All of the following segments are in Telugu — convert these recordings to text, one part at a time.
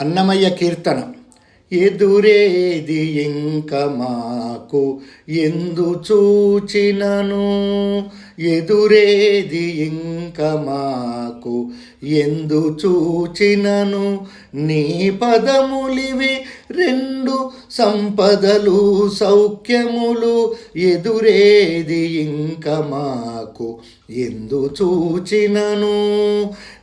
అన్నమయ్య కీర్తన. ఎదురేది ఇంక మాకు? ఎందు చూచినను? ఎదురేది ఇంక మాకు? ఎందు చూచినను? నీ పదములివి రెండు సంపదలు సౌఖ్యములు ఎదురేది ఇంక మాకు. ఎందు చూచినను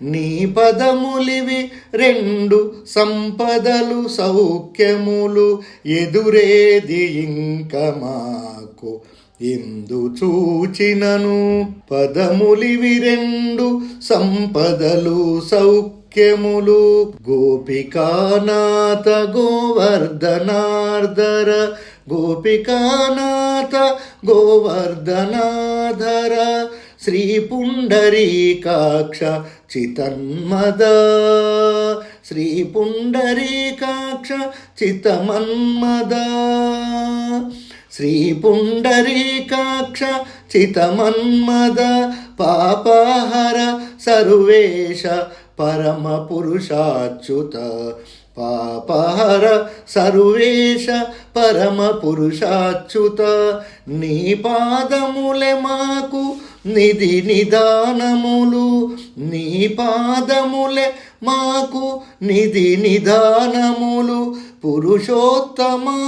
నీ పదములివి రెండు సంపదలు సౌఖ్యములు ఎదురేది ఇంక మాకు. ఎందు చూచినను పదములివి రెండు సంపదలు సౌఖ్యములు గోపికానాథ గోవర్ధనార్ధర గోపికానాథ గోవర్ధనాధర శ్రీ పుండరీకాక్ష చితన్మద శ్రీ పుండరీకాక్ష చితమన్మద శ్రీ పుండరీకాక్ష చితమన్మద పాపాహర సర్వేశ పరమ పురుషాచ్యుత పాపహర సర్వేశ పరమ పురుషాచ్యుత. నీ పాదములే మాకు నిధి నిదానములు నీ పాదములే మాకు నిధి నిదానములు పురుషోత్తమా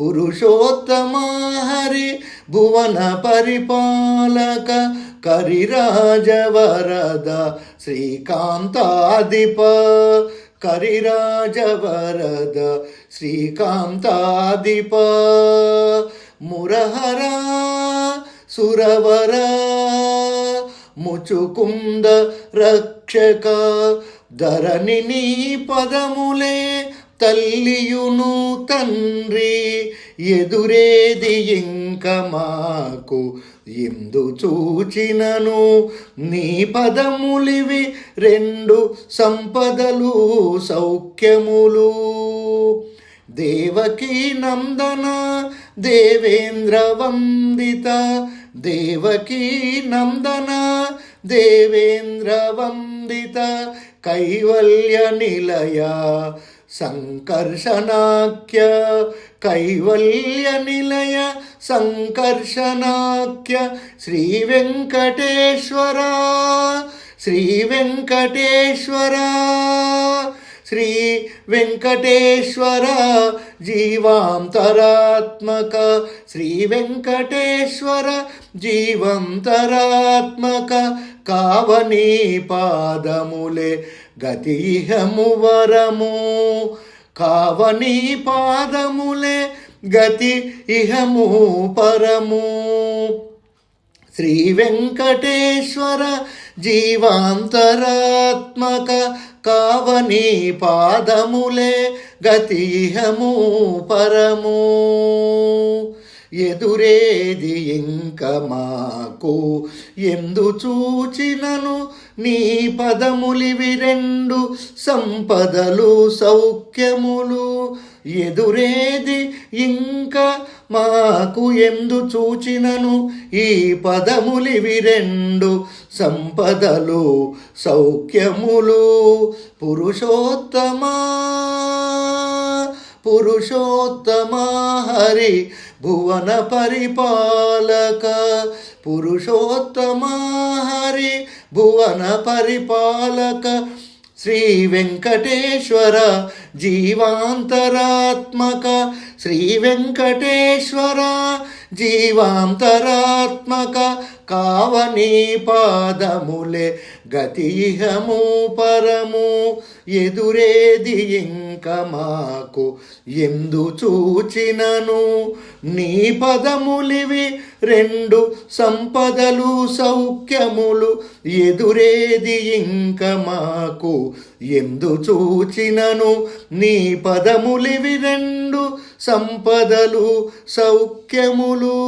పురుషోత్తమా హరి భువన పరిపాలక కరిరాజవరద శ్రీకాంతాధిప. కరిరాజవరద శ్రీకాంతాధిప. మురహరా సురవర ముచుకుంద రక్షక. ధరణి నీ పదములే తల్లియును తండ్రి ఎదురేది ఇంక మాకు ఎందు చూచినను నీ పదములివి రెండు సంపదలు సౌఖ్యములు. దేవకీ నందన దేవేంద్ర వందిత. దేవకీ నందన దేవేంద్ర వందిత. కైవల్య నిలయ సంకర్షణాఖ్య కైవల్య నిలయ సంకర్షణాఖ్య. శ్రీ వెంకటేశ్వర శ్రీ వెంకటేశ్వర శ్రీ వెంకటేశ్వర జీవాంతరాత్మక. శ్రీ వెంకటేశ్వర జీవంతరాత్మక. కావనీ పాదములే గతిహము వరము కావనీ పాదములే గతి ఇహము పరము. శ్రీ వెంకటేశ్వర జీవాంతరాత్మక కావని పాదములే గతిహము పరము. ఎదురేది ఇంక మాకు ఎందు చూచినను నీ పదములివి రెండు సంపదలు సౌఖ్యములు ఎదురేది ఇంకా మాకు ఎందు చూచినను ఈ పదములివి రెండు సంపదలు సౌఖ్యములు పురుషోత్తమా? పురుషోత్తమ హరి భువన పరిపాలక. పురుషోత్తమ హరి భువన పరిపాలక. శ్రీ వెంకటేశ్వర జీవాంతరాత్మక. శ్రీ వెంకటేశ్వర జీవాంతరాత్మక. కావని పాదములే గతిహము పరము ఎదురేది ఇంక మాకు ఎందు చూచినను. నీ పదములివి రెండు సంపదలు సౌఖ్యములు ఎదురేది ఇంక మాకు ఎందు చూచినను. నీ పదములివి రెండు సంపదలు సౌఖ్యములు.